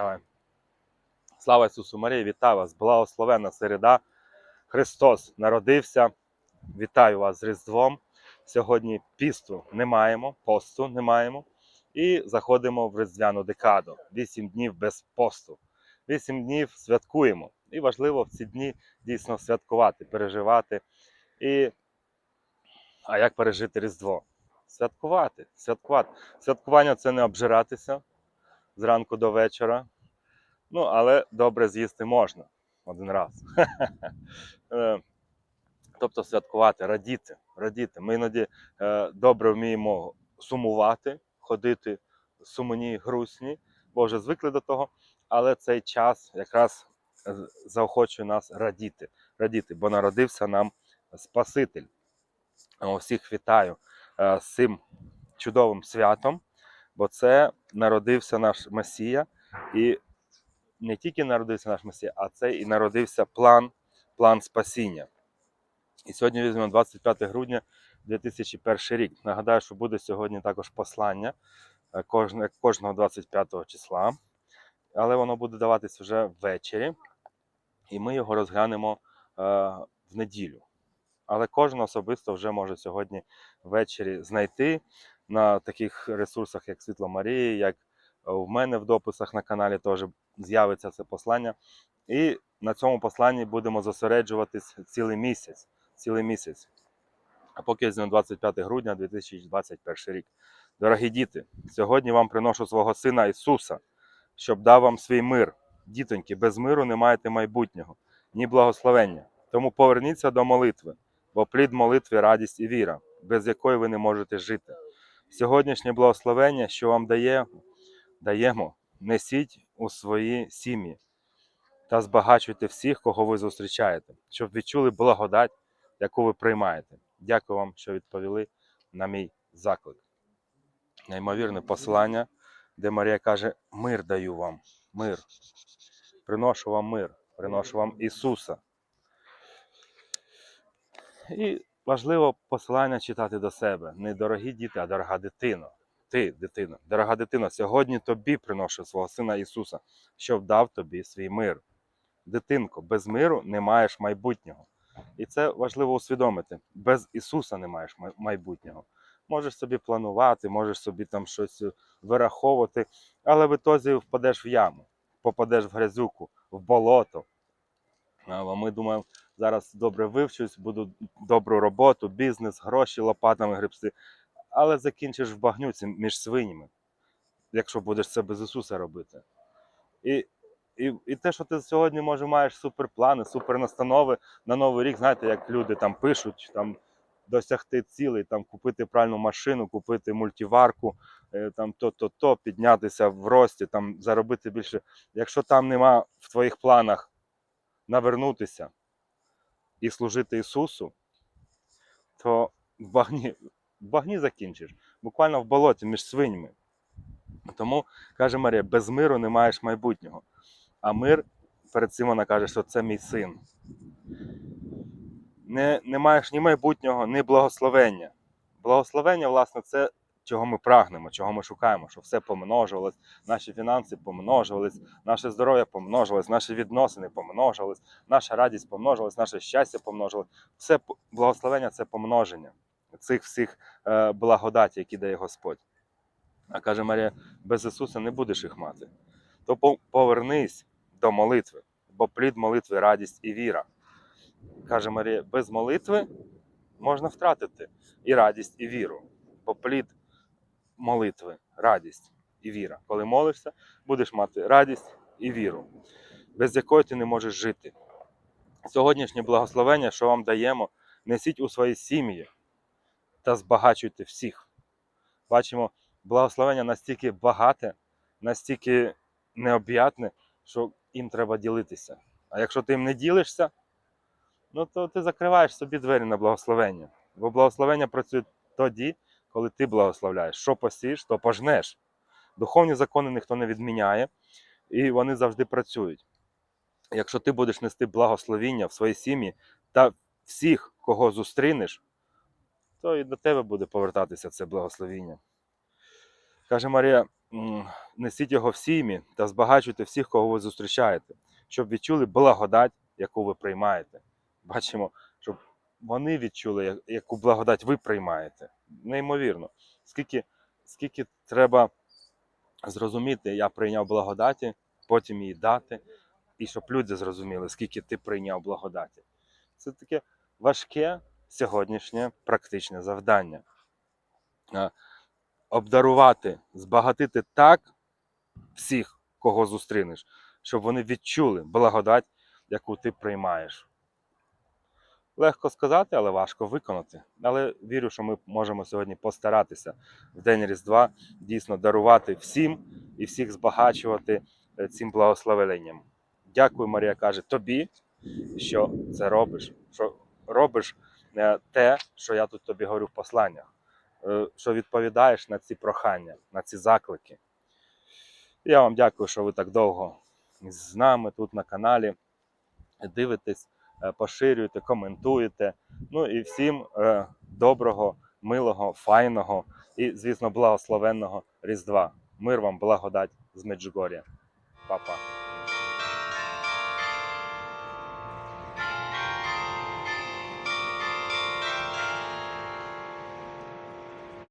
Давай. Слава Ісусу Марії, вітаю вас! Благословенна середа. Христос народився. Вітаю вас з Різдвом. Сьогодні пісту не маємо, посту не маємо. І заходимо в різдвяну декаду. Вісім днів без посту. Вісім днів святкуємо. І важливо в ці дні дійсно святкувати, переживати. І... А як пережити Різдво? Святкувати. Святкувати. Святкування це не обжиратися зранку до вечора. Ну, але добре з'їсти можна один раз. Е, Тобто святкувати, радіти, радіти. Ми іноді е, добре вміємо сумувати, ходити сумні, грустні, бо вже звикли до того. Але цей час якраз е, заохочує нас радіти, радіти, бо народився нам Спаситель. О, Всіх вітаю з цим чудовим святом, бо це народився наш Месія, і не тільки народився наш Месія, а це і народився план, план спасіння. І сьогодні візьмемо 25 грудня 2001 рік. Нагадаю, що буде сьогодні також послання е, кожного 25 числа, але воно буде даватись вже ввечері, і ми його розглянемо е, в неділю. Але кожен особисто вже може сьогодні ввечері знайти на таких ресурсах, як Світло Марії, як в мене в дописах на каналі теж з'явиться це послання. І на цьому посланні будемо зосереджуватись цілий місяць. Цілий місяць. А поки візьмемо 25 грудня 2021 рік. Дорогі діти, сьогодні вам приношу свого сина Ісуса, щоб дав вам свій мир. Дітоньки, без миру не маєте майбутнього, ні благословення. Тому поверніться до молитви, бо плід молитви радість і віра, без якої ви не можете жити. Сьогоднішнє благословення, що вам дає, даємо, несіть у свої сім'ї та збагачуйте всіх, кого ви зустрічаєте, щоб відчули благодать, яку ви приймаєте. Дякую вам, що відповіли на мій заклик. Неймовірне посилання, де Марія каже: Мир даю вам, мир. Приношу вам мир, приношу вам Ісуса. І важливо посилання читати до себе. Не дорогі діти, а дорога дитина. Ти, дитина, дорога дитина, сьогодні тобі приношу свого сина Ісуса, щоб дав тобі свій мир. Дитинко, без миру не маєш майбутнього. І це важливо усвідомити. Без Ісуса не маєш майбутнього. Можеш собі планувати, можеш собі там щось е, вираховувати, але в ітозі впадеш в яму, попадеш в грязюку, в болото. Ми думаємо, зараз добре вивчусь, буду добру роботу, бізнес, гроші лопатами гребсти, але закінчиш в багнюці між свинями, якщо будеш це без Ісуса робити. І, і, і те, що ти сьогодні може маєш суперплани, супернастанови на новий рік, знаєте, як люди там пишуть, там досягти цілей, там купити пральну машину, купити мультиварку, е, там то-то-то, піднятися в рості, там заробити більше. Якщо там нема в твоїх планах навернутися і служити Ісусу, то в багні, в багні закінчиш, буквально в болоті між свиньми. Тому каже Марія, без миру не маєш майбутнього. А мир перед цим вона каже, що це мій син. Не, не маєш ні майбутнього, ні благословення. Благословення, власне, це чого ми прагнемо, чого ми шукаємо, щоб все помножувалось, наші фінанси помножувались, наше здоров'я помножувалось, наші відносини помножувались, наша радість помножувалась, наше щастя помножувалось. Все благословення це помноження цих всіх е, благодаті, які дає Господь. А каже Марія, без Ісуса не будеш їх мати. То повернись до молитви, бо плід молитви радість і віра. Каже Марія, без молитви можна втратити і радість, і віру. Бо плід молитви, радість і віра. Коли молишся, будеш мати радість і віру, без якої ти не можеш жити. Сьогоднішнє благословення, що вам даємо, несіть у свої сім'ї та збагачуйте всіх. Бачимо, благословення настільки багате, настільки необ'ятне, що їм треба ділитися. А якщо ти їм не ділишся, ну то ти закриваєш собі двері на благословення. Бо благословення працює тоді, коли ти благословляєш. Що посієш, то пожнеш. Духовні закони ніхто не відміняє, і вони завжди працюють. Якщо ти будеш нести благословіння в своїй сім'ї та всіх, кого зустрінеш, то і до тебе буде повертатися це благословіння. Каже Марія, несіть його в сім'ї та збагачуйте всіх, кого ви зустрічаєте, щоб відчули благодать, яку ви приймаєте. Бачимо, щоб вони відчули, яку благодать ви приймаєте. Неймовірно. Скільки, скільки треба зрозуміти, я прийняв благодаті, потім її дати, і щоб люди зрозуміли, скільки ти прийняв благодаті. Це таке важке сьогоднішнє практичне завдання. Е, Обдарувати, збагатити так всіх, кого зустрінеш, щоб вони відчули благодать, яку ти приймаєш. Легко сказати, але важко виконати. Але вірю, що ми можемо сьогодні постаратися в День Різдва дійсно дарувати всім і всіх збагачувати е, цим благословенням. Дякую, Марія каже, тобі, що це робиш, що робиш е, те, що я тут тобі говорю в посланнях, е, що відповідаєш на ці прохання, на ці заклики. Я вам дякую, що ви так довго з нами тут на каналі дивитесь, поширюєте, коментуєте. Ну і всім е, доброго, милого, файного і, звісно, благословенного Різдва. Мир вам, благодать з Меджугор'я. Па-па.